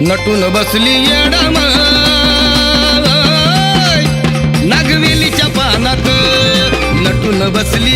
नटून बसली येडम. नागवेलीच्या पानात नटून बसली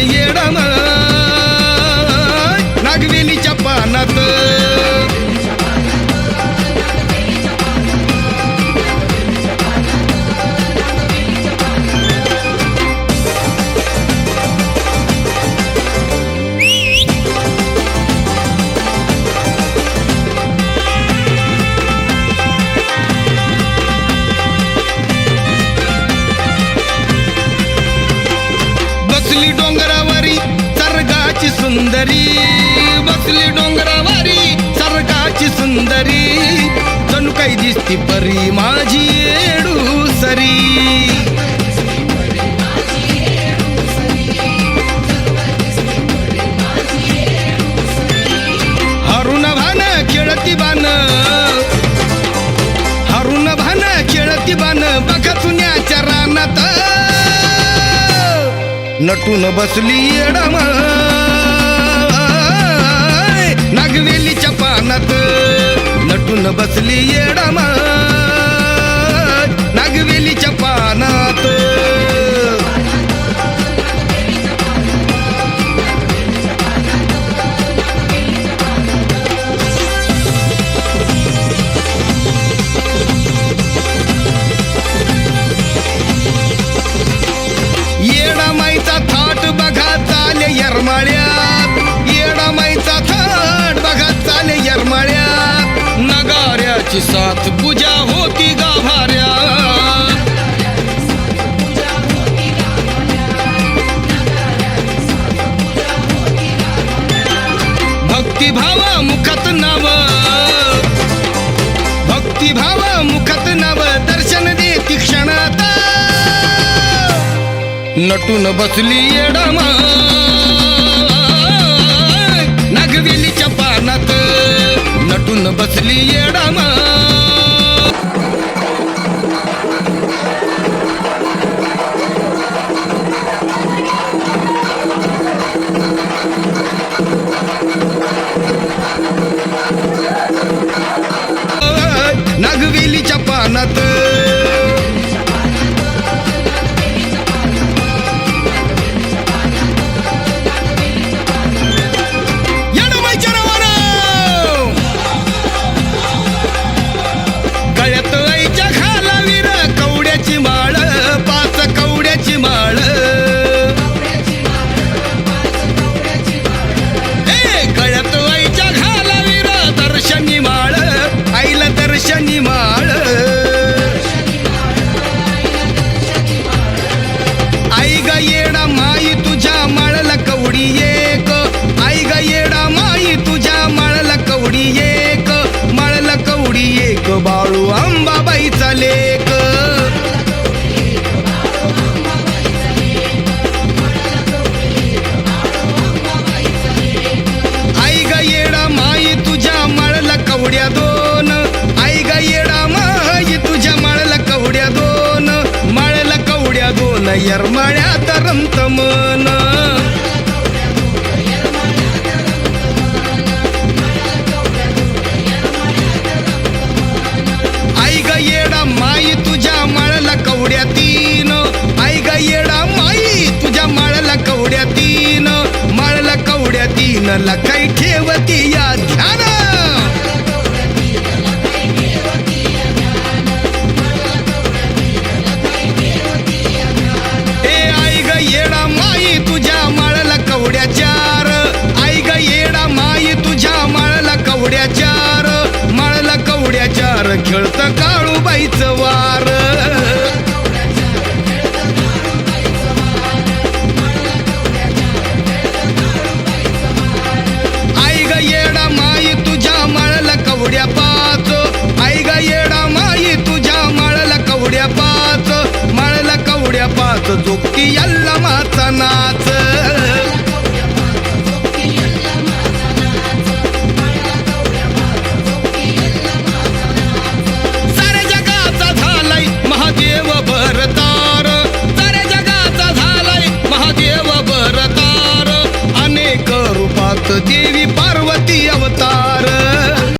दिसती परी माझी येडू सरी. हरुण भान खेळती बान. हरुण भान खेळती बान. बघा रानात. नटून बसली येडम नटून बसली येडा नगाऱ्याची साथ पूजा होती गाभाऱ्या भक्ती भावा मुखत नव। भक्ती भक्तिभावा मुखत नव दर्शन देती क्षणात। नटून बसली येडम। यरमाळ्यात रमत मन. आई ग येडा माई तुझ्या माळाला कवड्या तीन. आई ग येडा माई तुझ्या माळाला कवड्या तीन. माळाला कवड्या तीन ला काही ठेवती या வருவார்